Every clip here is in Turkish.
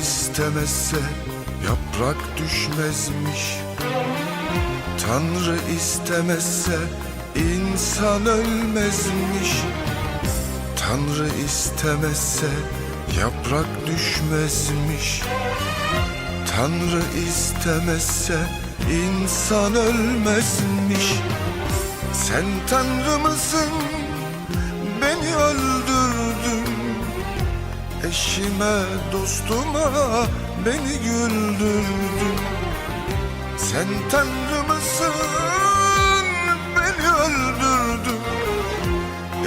istemezse yaprak düşmezmiş. Tanrı istemezse insan ölmezmiş. Tanrı istemezse yaprak düşmezmiş. Tanrı istemezse insan ölmezmiş. Sen Tanrı mısın? Beni öldürdün Eşime dostuma beni güldürdün. Sen Tanrı mısın beni öldürdün.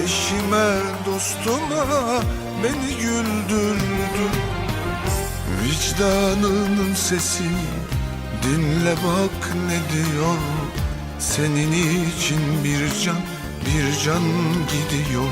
Eşime dostuma beni güldürdün. Vicdanının sesini dinle bak ne diyor. Senin için bir can bir can gidiyor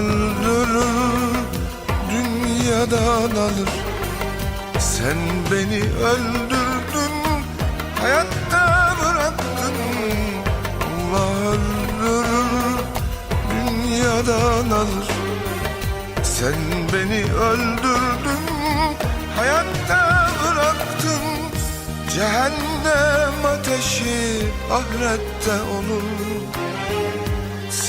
öldürür, dünyadan alır. Sen beni öldürdün, hayatta bıraktın. Allah öldürür, dünyadan alır. Sen beni öldürdün, hayatta bıraktın. Cehennem ateşi ahirette olur.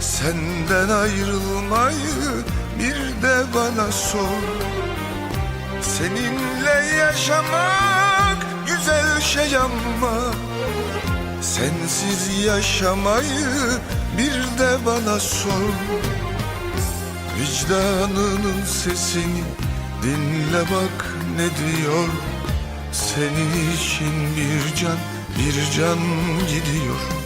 Senden ayrılmayı bir de bana sor. Seninle yaşamak güzel şey ama Sensiz yaşamayı bir de bana sor. Vicdanının sesini dinle bak ne diyor. Senin için bir can bir can gidiyor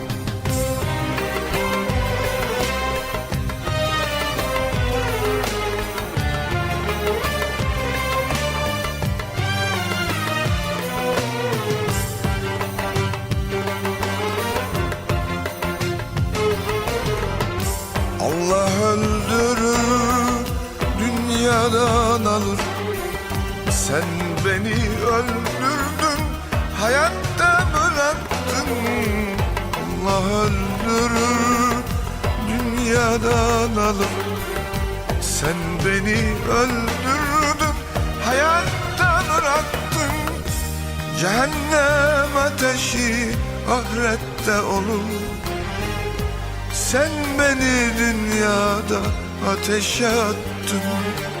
dünyadan alır. Sen beni öldürdün, hayatta bıraktın. Allah öldürür, dünyadan alır. Sen beni öldürdün, hayatta bıraktın. Cehennem ateşi ahirette olur. Sen beni dünyada ateşe attın